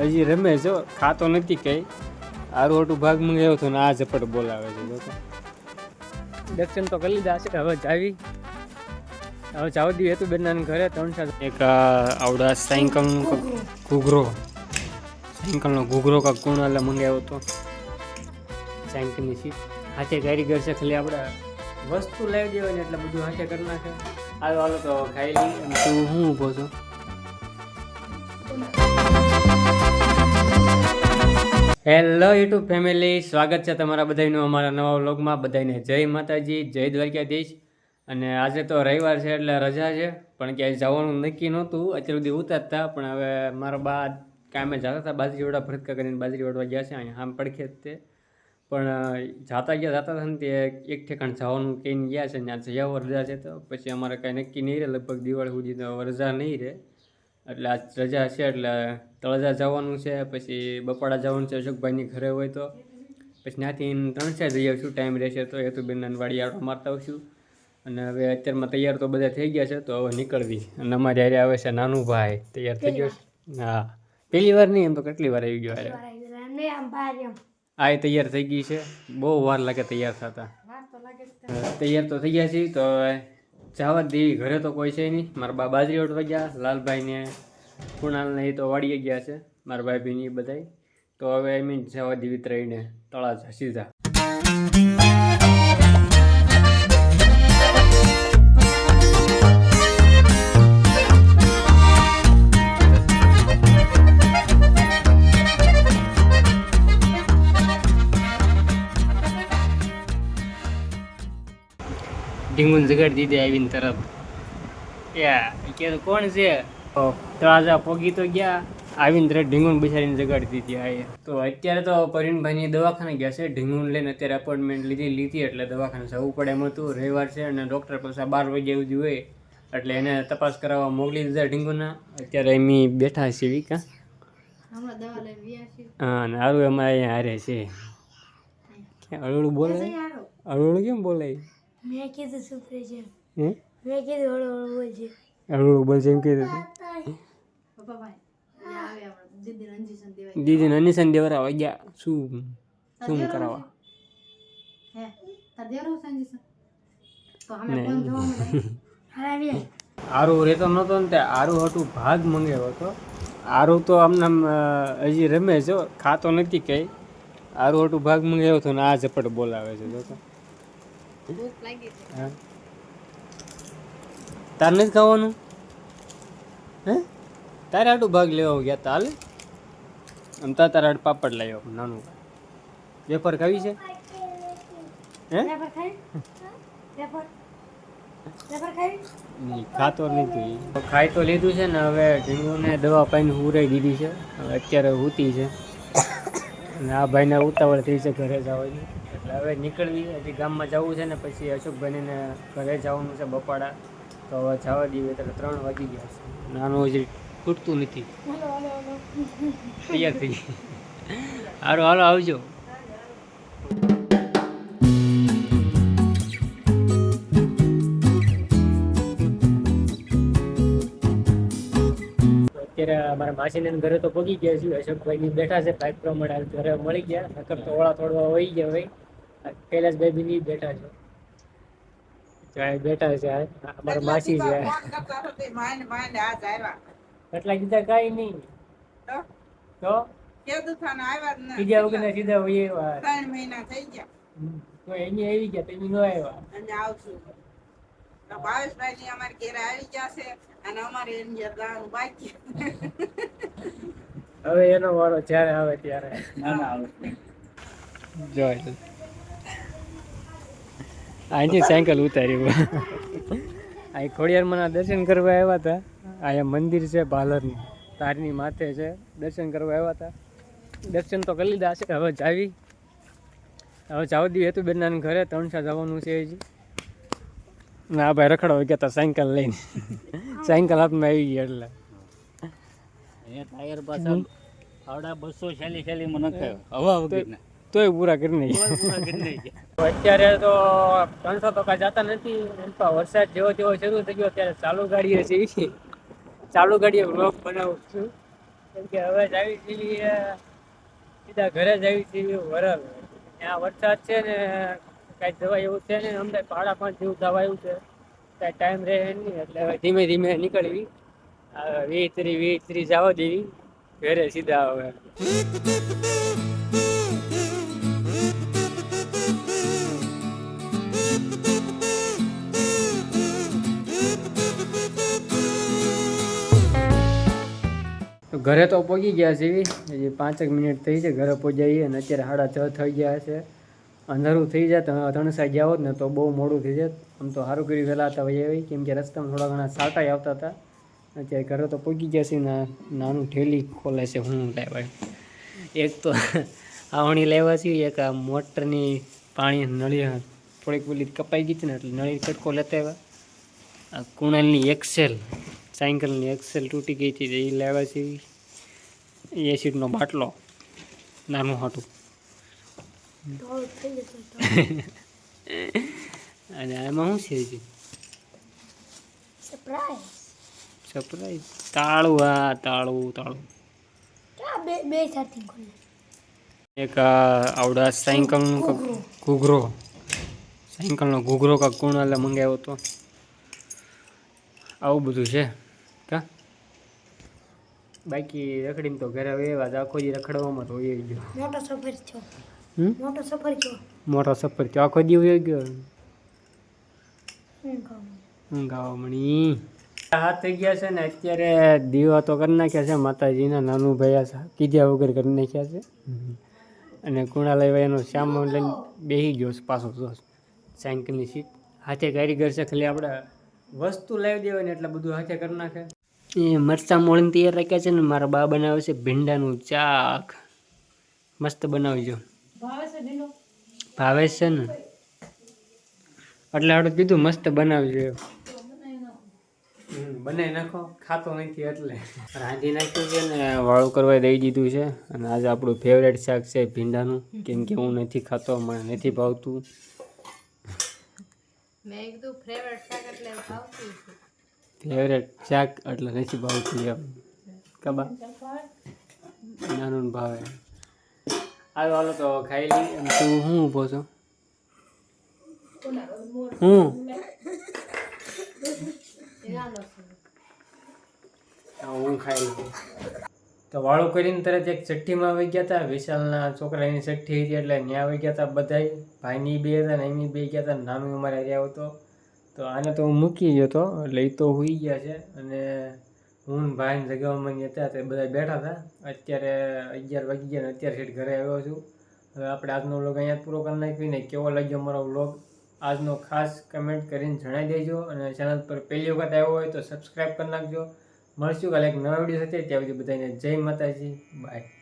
હજી રમે છો ખાતો નથી કઈ. આરોટું ભાગ મંગાવ્યો હતો ને આ ઝપટ બોલાવે છે લોકો દર્શન તો કરી લીધા છે હવે જાવી. હવે જાવ દી હતું બેનના ઘરે ત્રણ ચાર. એક આવડા સાયકલનો ઘૂઘરો. સાયકલનો ઘૂઘરો કાંક કુણાલે મંગાવ્યો હતો. સાયકલની સીટ. હાથે કારીગર છે ખાલી આપણે વસ્તુ લાવી દેવાની એટલે બધું હાથે કરી નાખે. હાલો હાલો તો ખાઈ લઈ તું હું ઊભો છો? હેલો યુટ્યુબ ફેમિલી સ્વાગત છે તમારા બધાનું અમારા નવા વ્લોગમાં. બધાને જય માતાજી, જય દ્વારકાધીશ. અને આજે તો રવિવાર છે એટલે રજા છે, પણ ક્યાંય જવાનું નક્કી નહોતું. અત્યાર સુધી ઉતારતા, પણ હવે મારા બા કામે જતા હતા બાજરી વડા ભરતકા કરીને બાજરી વડવા ગયા છે. અહીંયા આમ પડખે તે. પણ જાતા ગયા, જાતા હતા ને તે એક ઠેકાણ જવાનું કહીને ગયા છે. આ જયા રજા છે તો પછી અમારે કાંઈ નક્કી નહીં રહે. લગભગ દિવાળી સુધી તો રજા નહીં રહે. એટલે આ રજા છે એટલે તળજા જવાનું છે પછી બપાડા જવાનું છે અશોકભાઈની ઘરે હોય તો. પછી ત્યાંથી ત્રણ ચાર જઈ આવશું ટાઈમ રહેશે તો હેતુબેન વાડી આટો મારતા આવશું. અને હવે અત્યારમાં તૈયાર તો બધા થઈ ગયા છે તો હવે નીકળવી. અને અમારે હારે આવે છે નાનું ભાઈ તૈયાર થઈ ગયો હા. પહેલી વાર નહીં એમ તો કેટલી વાર આવી ગયો આ તૈયાર થઈ ગઈ છે. બહુ વાર લાગે તૈયાર થતા. તૈયાર તો થઈ ગયા છીએ તો હવે જવા દેવી ઘરે તો કોઈ છે નહીં. મારા બા બાજરી ઓટવા ગયા, લાલભાઈને, કુણાલને એ તો વાળી ગયા છે, મારા ભાઈ બહેન એ બધાય. તો હવે એમ જવા દેવી ત્રણે તળા સીધા. ઢીંગુન જગાડી દીધી આવીને તરત. યા કે કોણ છે? તો આજે પોગી તો ગયા આવીને તરત ઢીંગુન બિચારીને જગાડી દીધી આ તો અત્યારે તો પરિણભાઈની દવાખાને ગયા છે ઢીંગુન લઈને અત્યારે અપોઇન્ટમેન્ટ લીધી લીધી એટલે દવાખાને જવું પડે એમ હતું. રવિવાર છે અને ડૉક્ટર પાસે બાર વાગ્યા સુધી હોય એટલે એને તપાસ કરાવવા મોકલી દીધા ઢીંગુના અત્યારે એમ બેઠા છે વિકા. હા અને હારું એમાં અહીંયા હારે છે. અળુડું બોલે? અળુડું કેમ બોલે? મેં કીધું સુપરે છે હે મેં કીધું હળો હળો બોલ એમ કીધું દીદી અનિશન દેવરા વાગ્યા શું શું કરાવવા આરું રહેતો નહોતો ને તે આરું હતું ભાગ મંગાવ્યો હતો આરું તો આમને આમ, હજી રમે છે ખાતો નથી કઈ આરું હતું ભાગ મંગાવ્યો હતો ને આ ઝપટ બોલાવે છે જો તો ભૂખ લાગી છે હા તાર નથી ખાવાનું? હે? તારે આટલું ભાગ લેવા ગયા તા હાલે? આમ તા તારા પાપડ લાવ્યો નાનું વેફર ખાવી છે? ખાતો નથી. ખાઈ તો લીધું છે ને હવે ઢીંગુને દવા પાઈને ઉરાઈ દીધી છે. હવે અત્યારે ઉતી છે. અને આ ભાઈને ઉતાવળ થઈ છે ઘરે જવાની. એટલે હવે નીકળવી હજી ગામમાં જવું છે ને પછી અશોકભાઈને ઘરે જવાનું છે બપાડા. તો હવે જવા દઈએ એટલે ત્રણ વાગી ગયા છે. નાનું હજી ખૂટતું નથી. તૈયાર થઈ હારો હાલો આવજો. અત્યારે અમારા માસીને ઘરે તો પગી ગયા છીએ. અશોકભાઈ બેઠા છે પાઇપ પ્રમાણે. ઘરે મળી ગયા. નકર તો ઓળા થોડવા વહી ગયા હોય કૈલાસભાઈ બી નહીં બેઠા છો. બેઠા છે આ અમારા માસી છે. એટલા કીધા કઈ નહીં. તો? બીજા વગર સીધા વહી આવ્યા તો એની આવી ગયા તેની નો આવ્યા હવે એનો વાળો જ્યારે આવે ત્યારે. અહીંથી સાયકલ ઉતાર્યું અહીં ખોડિયારમાંના દર્શન કરવા આવ્યા હતા. અહીંયા મંદિર છે ભાલરનું તારની માથે છે. દર્શન કરવા આવ્યા હતા. દર્શન તો કરી લીધા છે. હવે જાવી. હવે જાવ દીધું હતું બેનના ઘરે. ત્રણસા જવાનું છે હજી. ના ભાઈ રખડો ગયા હતા સાયકલ લઈને. સાયકલ હાથમાં આવી ગઈ એટલે. ટાયર પાછળ આવડા બસો છેલ્લી છેલ્લી મને હવા વગર તોય પૂરા કરી નહીં અત્યારે તો ત્રણસો ટકા જતા નથી. તો વરસાદ જેવો જેવો શરૂ થઈ ગયો ત્યારે ચાલુ ગાડીએ છે ચાલુ ગાડીએ વ્લોગ બનાવું છું. કેમ કે હવે જ આવી છીએ, સીધા ઘરે જ આવી છીએ, વરલ. ત્યાં વરસાદ છે ને, કાંઈ જવા એવું છે ને, અમને પાડા પાંચ જેવું જવા એવું છે. કાંઈ ટાઈમ રહે નહીં, એટલે હવે ધીમે ધીમે નીકળવી. વી ત્રી વી ત્રી જવા દેવી. ઘરે સીધા હવે. ઘરે તો પહોંચી ગયા છે હજી પાંચેક મિનિટ થઈ છે, ઘરે પહોંચાઈએ અને અત્યારે સાડા છ થઈ ગયા છે. અંધારું થઈ જાય તમે ત્રણ સાઈડ જાવ ને તો બહુ મોડું થઈ જાય આમ તો સારું કર્યું વહેલા હતા વહી આવી. કેમ કે રસ્તામાં થોડા ઘણા સાટા આવતા હતા. અત્યારે ઘરે તો પહોંચી ગયા છે ને નાનું ઠેલી ખોલે છે હું લાવ્યા એક તો આવણી લેવા છીએ એક આ મોટરની પાણી નળી થોડીક પેલી કપાઈ ગઈ હતી ને એટલે નળી કટકો લેતા આવ્યા. આ કુણાલની એક્સેલ સાયકલની એક્સેલ તૂટી ગઈ હતી એ લેવા છે. એ સીટનો બાટલો નાનું હાટું અને આમાં શું છે સરપ્રાઈઝ સરપ્રાઈઝ તાળું હા તાળું તાળું. બે બે એક આવડા સાયકલનું ઘૂઘરો. સાયકલનો ઘૂઘરો કાંક કુણાલે મંગાવ્યો હતો. આવું બધું છે. બાકી રખડીને તો ઘરે એવા જ આખો દી રખડવામાં તો હોય ગયો. મોટો સફર છો મોટો સફર છો મોટો સફર છો આખો દી વયો ગયો. કહું? મણી? હાથ થઈ ગયા છે ને અત્યારે દીવા તો કરી નાખ્યા છે માતાજીના નાનું ભૈયા કીધા વગર કરી નાખ્યા છે. અને કુણાલય એનો શ્યામ લઈને બેસી ગયો છે પાછો જો સાયકલની સીટ. હાથે કારીગર છે ખાલી આપણે વસ્તુ લાવી દેવાની એટલે બધું હાથે કરી નાખે. મરચાં મોળીને તૈયાર રાખ્યા છે ને મારા બા બનાવે છે ભીંડાનું ચાક. મસ્ત બનાવજો. ભાવે છે ને? એટલે આપણે કીધું મસ્ત બનાવજો બનાવી નાખો. ખાતો નથી એટલે. રાંધી નાખ્યું છે ને વાળું કરવા દઈ દીધું છે. અને આજે આપણું ફેવરેટ શાક છે ભીંડાનું. કેમ કે હું નથી ખાતો મને નથી ભાવતું. મેં કીધું ફેવરેટ શાક એટલે ભાવતું છે. ફેવરેટ શાક એટલે નથી ભાવ એમ. કબા નાનું ભાવે. હાલો હાલો તો ખાઈ લઈ એમ તું શું ઊભો છો? હું? હા, હું ખાઈ લઉં. તો વાળું કરીને તરત એક ચઠ્ઠીમાં આવી ગયા હતા વિશાલના છોકરાની ચઠ્ઠી હતી એટલે ત્યાં આવી ગયા હતા બધાય. ભાઈની બે હતા ને એમની બે ગયા હતા નાનું અમારે રહ્યા હતો તો આને તો હું મૂકી ગયો હતો. એ તો હોઈ ગયા છે. અને હું ભાઈને જગાવવામાં હતા તે બધા બેઠા હતા. અત્યારે અગિયાર વાગી ગયા અને અત્યારે સીટ ઘરે આવ્યો છું. હવે આપણે આજનો વ્લોગ અહીંયા પૂરો કરી નાખીને કેવો લાગ્યો અમારો વ્લોગ આજનો ખાસ કમેન્ટ કરીને જણાવી દેજો અને ચેનલ પર પહેલી વખત આવ્યો હોય તો સબસ્ક્રાઈબ કરી નાખજો. મળશું કાલે એક નવા વીડિયો સાથે. ત્યાં સુધી બધાને જય માતાજી. બાય